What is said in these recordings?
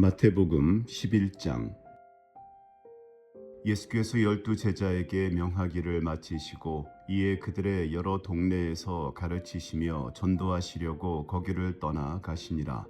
마태복음 11장 예수께서 열두 제자에게 명하기를 마치시고 이에 그들의 여러 동네에서 가르치시며 전도하시려고 거기를 떠나 가시니라.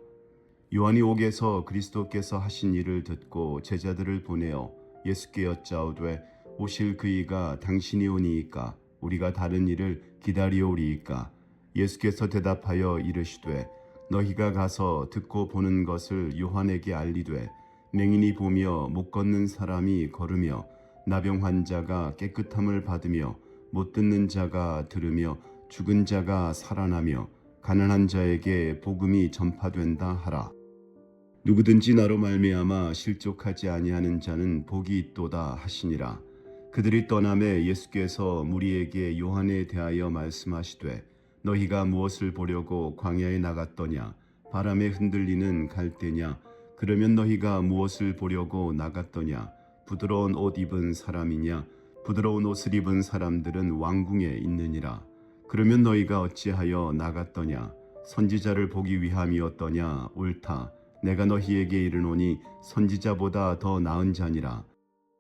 요한이 옥에서 그리스도께서 하신 일을 듣고 제자들을 보내어 예수께 여짜오되 오실 그이가 당신이 오니이까 우리가 다른 일을 기다리오리이까 예수께서 대답하여 이르시되 너희가 가서 듣고 보는 것을 요한에게 알리되 맹인이 보며 못 걷는 사람이 걸으며 나병 환자가 깨끗함을 받으며 못 듣는 자가 들으며 죽은 자가 살아나며 가난한 자에게 복음이 전파된다 하라. 누구든지 나로 말미암아 실족하지 아니하는 자는 복이 있도다 하시니라. 그들이 떠남에 예수께서 무리에게 요한에 대하여 말씀하시되 너희가 무엇을 보려고 광야에 나갔더냐? 바람에 흔들리는 갈대냐? 그러면 너희가 무엇을 보려고 나갔더냐? 부드러운 옷 입은 사람이냐? 부드러운 옷을 입은 사람들은 왕궁에 있느니라. 그러면 너희가 어찌하여 나갔더냐? 선지자를 보기 위함이었더냐? 옳다. 내가 너희에게 이르노니 선지자보다 더 나은 자니라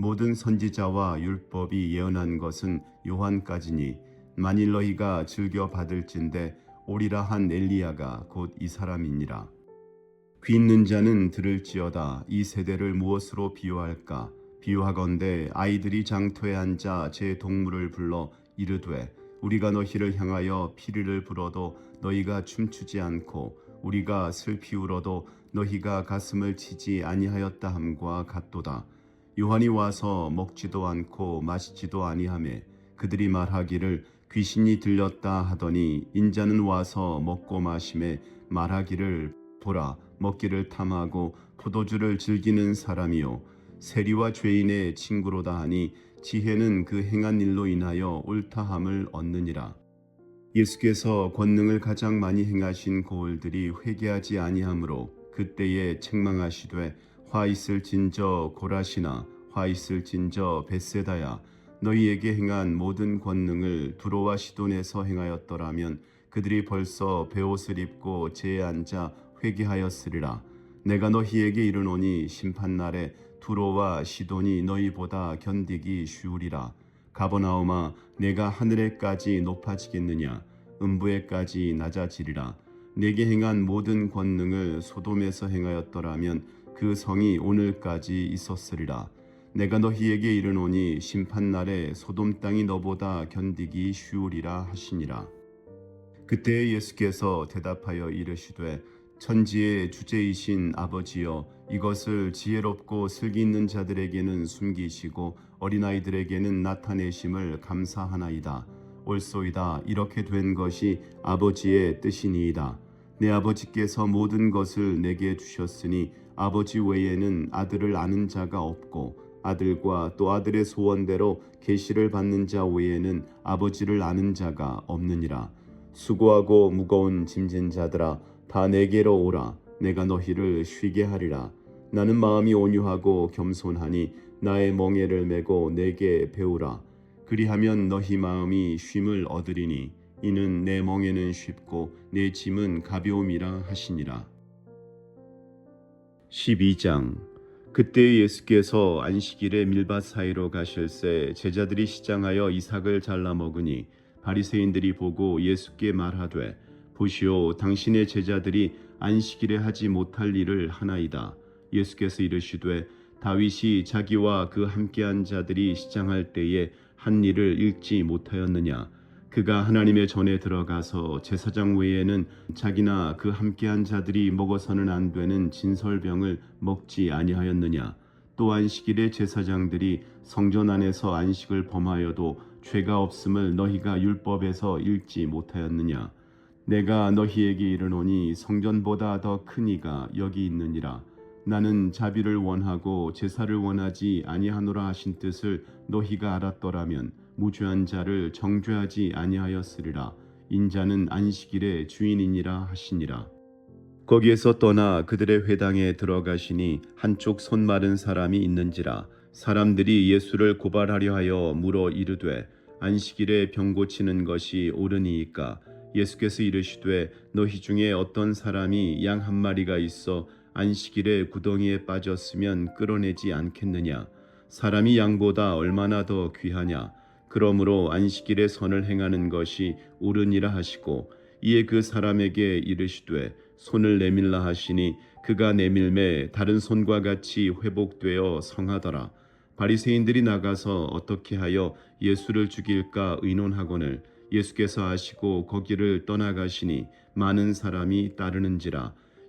모든 선지자와 율법이 예언한 것은 요한까지니 만일 너희가 즐겨 받을진대 오리라 한 엘리야가 곧 이 사람이니라. 귀 있는 자는 들을지어다. 이 세대를 무엇으로 비유할까? 비유하건대 아이들이 장터에 앉아 제 동물을 불러 이르되 우리가 너희를 향하여 피리를 불어도 너희가 춤추지 않고 우리가 슬피 울어도 너희가 가슴을 치지 아니하였다 함과 같도다 요한이 와서 먹지도 않고 마시지도 아니하매 그들이 말하기를 귀신이 들렸다 하더니 인자는 와서 먹고 마심에 말하기를 보라 먹기를 탐하고 포도주를 즐기는 사람이요. 세리와 죄인의 친구로다 하니 지혜는 그 행한 일로 인하여 옳다함을 얻느니라. 예수께서 권능을 가장 많이 행하신 고을들이 회개하지 아니하므로 그때에 책망하시되 화 있을 진저 고라시나 화 있을 진저 베세다야 너희에게 행한 모든 권능을 두로와 시돈에서 행하였더라면 그들이 벌써 베옷을 입고 제에 앉아 회개하였으리라. 내가 너희에게 이르노니 심판 날에 두로와 시돈이 너희보다 견디기 쉬우리라. 가버나오마 내가 하늘에까지 높아지겠느냐? 음부에까지 낮아지리라. 내게 행한 모든 권능을 소돔에서 행하였더라면 그 성이 오늘까지 있었으리라 내가 너희에게 이르노니 심판 날에 소돔 땅이 너보다 견디기 쉬우리라 하시니라 그때 예수께서 대답하여 이르시되 천지의 주제이신 아버지여 이것을 지혜롭고 슬기 있는 자들에게는 숨기시고 어린아이들에게는 나타내심을 감사하나이다. 옳소이다. 이렇게 된 것이 아버지의 뜻이니이다. 내 아버지께서 모든 것을 내게 주셨으니 아버지 외에는 아들을 아는 자가 없고 아들과 또 아들의 소원대로 계시를 받는 자 외에는 아버지를 아는 자가 없느니라. 수고하고 무거운 짐진 자들아 다 내게로 오라. 내가 너희를 쉬게 하리라. 나는 마음이 온유하고 겸손하니 나의 멍에를 메고 내게 배우라. 그리하면 너희 마음이 쉼을 얻으리니 이는 내 멍에는 쉽고 내 짐은 가벼움이라 하시니라 12장 그때 예수께서 안식일에 밀밭 사이로 가실새 제자들이 시장하여 이삭을 잘라 먹으니 바리새인들이 보고 예수께 말하되 보시오 당신의 제자들이 안식일에 하지 못할 일을 하나이다. 예수께서 이르시되 다윗이 자기와 그 함께한 자들이 시장할 때에 한 일을 읽지 못하였느냐 그가 하나님의 전에 들어가서 제사장 외에는 자기나 그 함께한 자들이 먹어서는 안 되는 진설병을 먹지 아니하였느냐? 또 안식일에 제사장들이 성전 안에서 안식을 범하여도 죄가 없음을 너희가 율법에서 읽지 못하였느냐? 내가 너희에게 이르노니 성전보다 더 큰 이가 여기 있느니라. 나는 자비를 원하고 제사를 원하지 아니하노라 하신 뜻을 너희가 알았더라면 무죄한 자를 정죄하지 아니하였으리라. 인자는 안식일의 주인이니라 하시니라. 거기에서 떠나 그들의 회당에 들어가시니 한쪽 손 마른 사람이 있는지라. 사람들이 예수를 고발하려 하여 물어 이르되 안식일에 병 고치는 것이 옳으니이까. 예수께서 이르시되 너희 중에 어떤 사람이 양 한 마리가 있어 안식일에 구덩이에 빠졌으면 끌어내지 않겠느냐? 사람이 양보다 얼마나 더 귀하냐 그러므로 안식일에 선을 행하는 것이 옳으니라 하시고 이에 그 사람에게 이르시되 손을 내밀라 하시니 그가 내밀매 다른 손과 같이 회복되어 성하더라. 바리새인들이 나가서 어떻게 하여 예수를 죽일까 의논하거늘 예수께서 아시고 거기를 떠나가시니 많은 사람이 따르는지라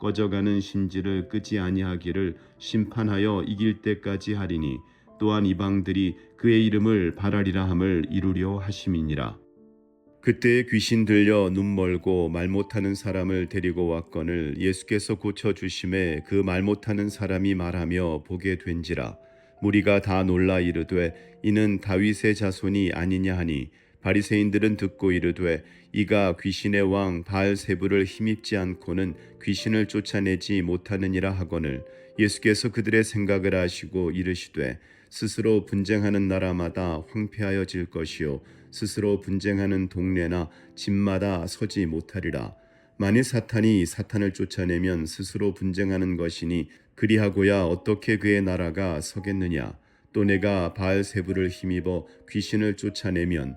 꺼져가는 심지를 끄지 아니하기를 심판하여 이길 때까지 하리니 또한 이방들이 그의 이름을 바라리라 함을 이루려 하심이니라. 그때 귀신 들려 눈 멀고 말 못하는 사람을 데리고 왔거늘 예수께서 고쳐 주심에 그 말 못하는 사람이 말하며 보게 된지라. 무리가 다 놀라 이르되 이는 다윗의 자손이 아니냐 하니 바리새인들은 듣고 이르되 이가 귀신의 왕 바알세부를 힘입지 않고는 귀신을 쫓아내지 못하느니라 하거늘. 예수께서 그들의 생각을 아시고 이르시되 스스로 분쟁하는 나라마다 황폐하여질 것이요 스스로 분쟁하는 동네나 집마다 서지 못하리라. 만일 사탄이 사탄을 쫓아내면 스스로 분쟁하는 것이니 그리하고야 어떻게 그의 나라가 서겠느냐? 또 내가 바알세부를 힘입어 귀신을 쫓아내면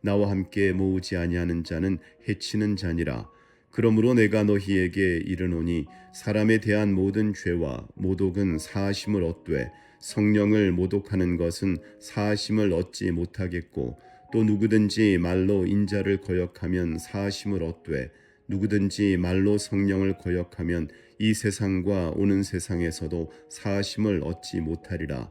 나와 함께 모으지 아니하는 자는 해치는 자니라. 그러므로 내가 너희에게 이르노니 사람에 대한 모든 죄와 모독은 사하심을 얻되 성령을 모독하는 것은 사하심을 얻지 못하겠고 또 누구든지 말로 인자를 거역하면 사하심을 얻되 누구든지 말로 성령을 거역하면 이 세상과 오는 세상에서도 사하심을 얻지 못하리라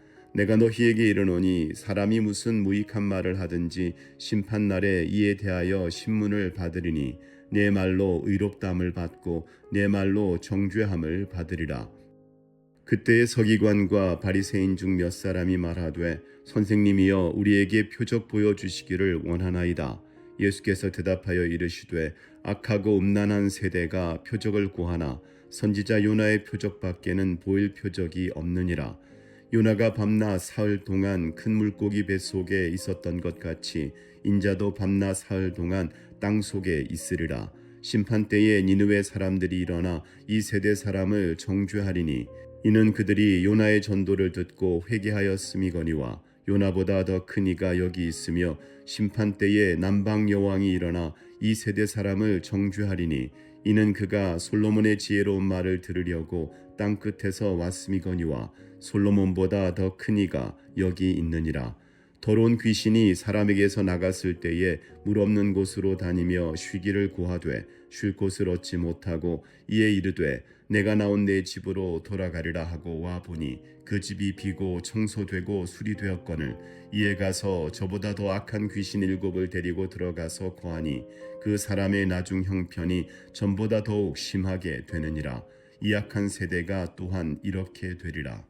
내가 너희에게 이르노니 사람이 무슨 무익한 말을 하든지 심판 날에 이에 대하여 신문을 받으리니 내 말로 의롭담을 받고 내 말로 정죄함을 받으리라. 그때의 서기관과 바리새인 중 몇 사람이 말하되 선생님이여 우리에게 표적 보여 주시기를 원하나이다. 예수께서 대답하여 이르시되 악하고 음란한 세대가 표적을 구하나 선지자 요나의 표적밖에는 보일 표적이 없느니라 요나가 밤낮 사흘 동안 큰 물고기 뱃속에 있었던 것 같이 인자도 밤낮 사흘 동안 땅 속에 있으리라. 심판 때에 니느웨 사람들이 일어나 이 세대 사람을 정죄하리니 이는 그들이 요나의 전도를 듣고 회개하였음이거니와 요나보다 더 큰 이가 여기 있으며 심판 때에 남방 여왕이 일어나 이 세대 사람을 정죄하리니 이는 그가 솔로몬의 지혜로운 말을 들으려고 땅 끝에서 왔음이거니와 솔로몬보다 더 큰 이가 여기 있느니라. 더러운 귀신이 사람에게서 나갔을 때에 물 없는 곳으로 다니며 쉬기를 구하되 쉴 곳을 얻지 못하고 이에 이르되 내가 나온 내 집으로 돌아가리라 하고 와 보니 그 집이 비고 청소되고 수리되었거늘 이에 가서 저보다 더 악한 귀신 일곱을 데리고 들어가서 거하니 그 사람의 나중 형편이 전보다 더욱 심하게 되느니라. 이 악한 세대가 또한 이렇게 되리라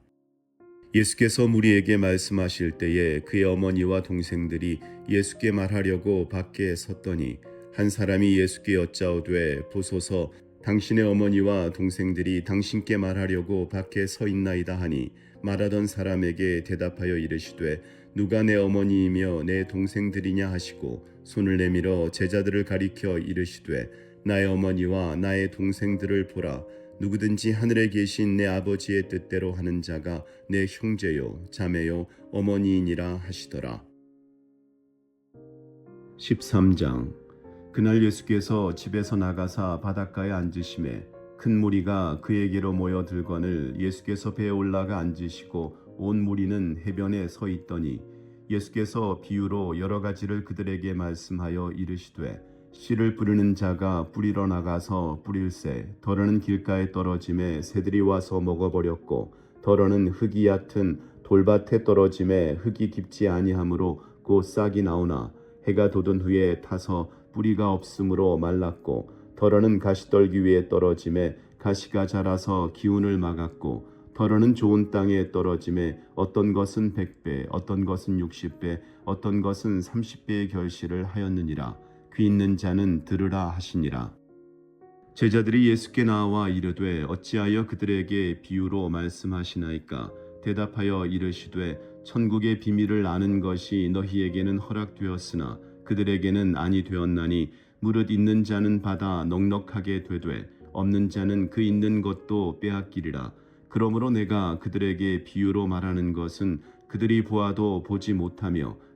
예수께서 무리에게 말씀하실 때에 그의 어머니와 동생들이 예수께 말하려고 밖에 섰더니 한 사람이 예수께 여짜오되 보소서 당신의 어머니와 동생들이 당신께 말하려고 밖에 서 있나이다 하니 말하던 사람에게 대답하여 이르시되 누가 내 어머니이며 내 동생들이냐 하시고 손을 내밀어 제자들을 가리켜 이르시되 나의 어머니와 나의 동생들을 보라 누구든지 하늘에 계신 내 아버지의 뜻대로 하는 자가 내 형제요 자매요 어머니이니라 하시더라. 13장. 그날 예수께서 집에서 나가사 바닷가에 앉으심에 큰 무리가 그에게로 모여 들거늘 예수께서 배에 올라가 앉으시고 온 무리는 해변에 서 있더니 예수께서 비유로 여러 가지를 그들에게 말씀하여 이르시되 씨를 뿌리는 자가 뿌리러 나가서 뿌릴새 더러는 길가에 떨어짐에 새들이 와서 먹어버렸고 더러는 흙이 얕은 돌밭에 떨어짐에 흙이 깊지 아니하므로 곧 싹이 나오나 해가 돋은 후에 타서 뿌리가 없으므로 말랐고 더러는 가시떨기 위에 떨어짐에 가시가 자라서 기운을 막았고 더러는 좋은 땅에 떨어짐에 어떤 것은 백배 어떤 것은 육십 배 어떤 것은 삼십 배의 결실을 하였느니라 귀 있는 자는 들으라 하시니라. 제자들이 예수께 나와 이르되 어찌하여 그들에게 비유로 말씀하시나이까? 대답하여 이르시되 천국의 비밀을 아는 것이 너희에게는 허락되었으나 그들에게는 아니 되었나니 무릇 있는 자는 받아 넉넉하게 되되 없는 자는 그 있는 것도 빼앗기리라. 그러므로 내가 그들에게 비유로 말하는 것은 그들이 보아도 보지 못하며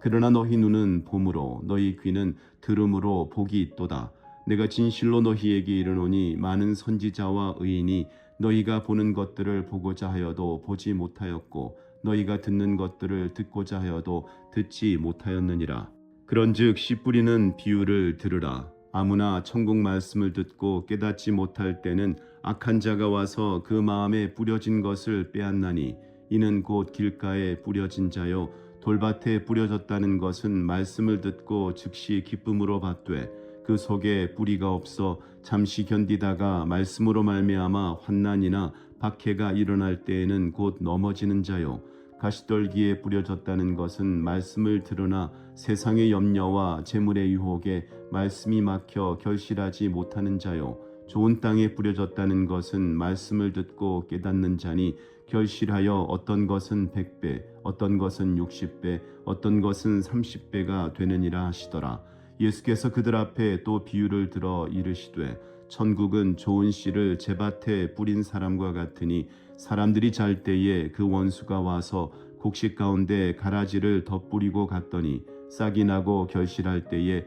그러나 너희 눈은 봄으로 너희 귀는 들음으로 복이 있도다. 내가 진실로 너희에게 이르노니 많은 선지자와 의인이 너희가 보는 것들을 보고자 하여도 보지 못하였고 너희가 듣는 것들을 듣고자 하여도 듣지 못하였느니라. 그런즉 씨 뿌리는 비유를 들으라. 아무나 천국 말씀을 듣고 깨닫지 못할 때는 악한 자가 와서 그 마음에 뿌려진 것을 빼앗나니 이는 곧 길가에 뿌려진 자요 돌밭에 뿌려졌다는 것은 말씀을 듣고 즉시 기쁨으로 받되 그 속에 뿌리가 없어 잠시 견디다가 말씀으로 말미암아 환난이나 박해가 일어날 때에는 곧 넘어지는 자요. 가시떨기에 뿌려졌다는 것은 말씀을 들으나 세상의 염려와 재물의 유혹에 말씀이 막혀 결실하지 못하는 자요 좋은 땅에 뿌려졌다는 것은 말씀을 듣고 깨닫는 자니 결실하여 어떤 것은 백배 어떤 것은 육십배 어떤 것은 삼십배가 되느니라 하시더라. 예수께서 그들 앞에 또 비유를 들어 이르시되 천국은 좋은 씨를 제밭에 뿌린 사람과 같으니 사람들이 잘 때에 그 원수가 와서 곡식 가운데 가라지를 덧뿌리고 갔더니 싹이 나고 결실할 때에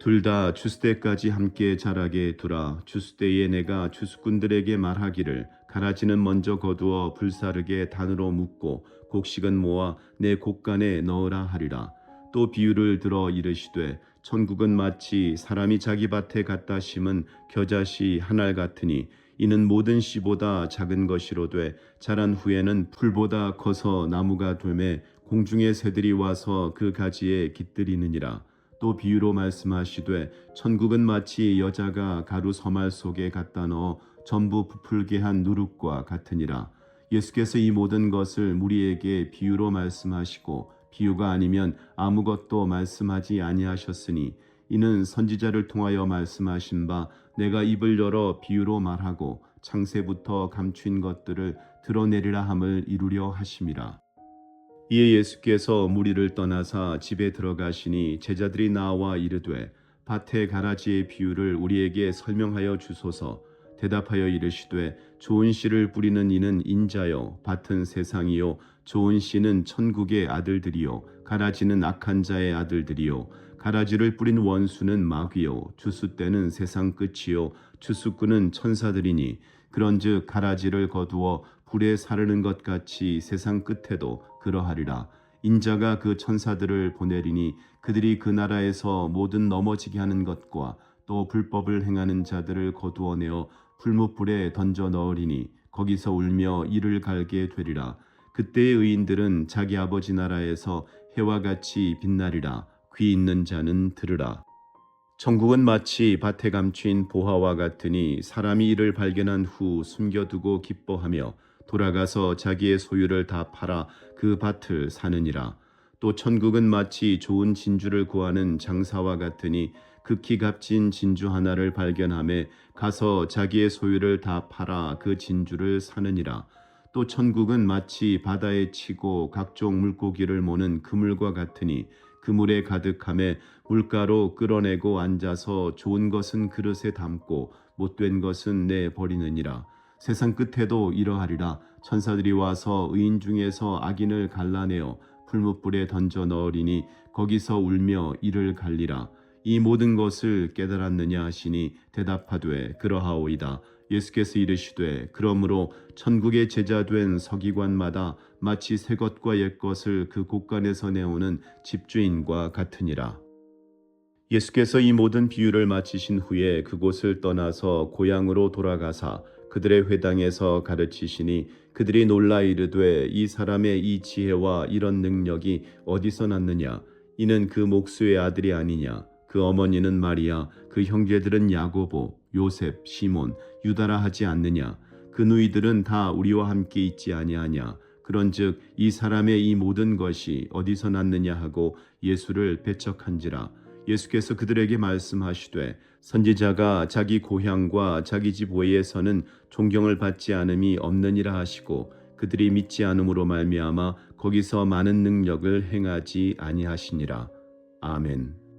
둘다 주스때까지 함께 자라게 두라. 주스때에 내가 주스꾼들에게 말하기를 가라지는 먼저 거두어 불사르게 단으로 묶고 곡식은 모아 내 곡간에 넣으라 하리라. 또 비유를 들어 이르시되 천국은 마치 사람이 자기 밭에 갖다 심은 겨자씨 한 알 같으니 이는 모든 씨보다 작은 것이로되 자란 후에는 풀보다 커서 나무가 되매 공중의 새들이 와서 그 가지에 깃들이느니라 또 비유로 말씀하시되 천국은 마치 여자가 가루 서말 속에 갖다 넣어 전부 부풀게 한 누룩과 같으니라 예수께서 이 모든 것을 무리에게 비유로 말씀하시고 비유가 아니면 아무것도 말씀하지 아니하셨으니 이는 선지자를 통하여 말씀하신 바 내가 입을 열어 비유로 말하고 창세부터 감추인 것들을 드러내리라 함을 이루려 하심이라. 이에 예수께서 무리를 떠나사 집에 들어가시니 제자들이 나와 이르되 밭의 가라지의 비유를 우리에게 설명하여 주소서. 대답하여 이르시되 좋은 씨를 뿌리는 이는 인자요 밭은 세상이요 좋은 씨는 천국의 아들들이요 가라지는 악한 자의 아들들이요 가라지를 뿌린 원수는 마귀요 주수 때는 세상 끝이요 주수꾼은 천사들이니 그런즉 가라지를 거두어 불에 사르는 것 같이 세상 끝에도 그러하리라. 인자가 그 천사들을 보내리니 그들이 그 나라에서 모든 넘어지게 하는 것과 또 불법을 행하는 자들을 거두어내어 불못불에 던져 넣으리니 거기서 울며 이를 갈게 되리라. 그때의 의인들은 자기 아버지 나라에서 해와 같이 빛나리라. 귀 있는 자는 들으라. 천국은 마치 밭에 감추인 보화와 같으니 사람이 이를 발견한 후 숨겨두고 기뻐하며 돌아가서 자기의 소유를 다 팔아 그 밭을 사느니라. 또 천국은 마치 좋은 진주를 구하는 장사와 같으니 극히 값진 진주 하나를 발견함에 가서 자기의 소유를 다 팔아 그 진주를 사느니라. 또 천국은 마치 바다에 치고 각종 물고기를 모는 그물과 같으니 그물에 가득함에 물가로 끌어내고 앉아서 좋은 것은 그릇에 담고 못된 것은 내 버리느니라. 세상 끝에도 이러하리라. 천사들이 와서 의인 중에서 악인을 갈라내어 불못불에 던져 넣으리니 거기서 울며 이를 갈리라. 이 모든 것을 깨달았느냐 하시니 대답하되 그러하오이다. 예수께서 이르시되 그러므로 천국의 제자된 서기관마다 마치 새 것과 옛 것을 그 곳간에서 내오는 집주인과 같으니라. 예수께서 이 모든 비유를 마치신 후에 그곳을 떠나서 고향으로 돌아가사 그들의 회당에서 가르치시니 그들이 놀라 이르되 이 사람의 이 지혜와 이런 능력이 어디서 났느냐? 이는 그 목수의 아들이 아니냐? 그 어머니는 마리아 그 형제들은 야고보 요셉 시몬 유다라 하지 않느냐? 그 누이들은 다 우리와 함께 있지 아니하냐? 그런즉 이 사람의 이 모든 것이 어디서 났느냐? 하고 예수를 배척한지라 예수께서 그들에게 말씀하시되 선지자가 자기 고향과 자기 집 외에서는 존경을 받지 않음이 없느니라 하시고 그들이 믿지 않음으로 말미암아 거기서 많은 능력을 행하지 아니하시니라 아멘.